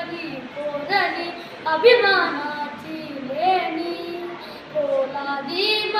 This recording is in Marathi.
पोरली पोरली अभिमानाची लेणी पोलादी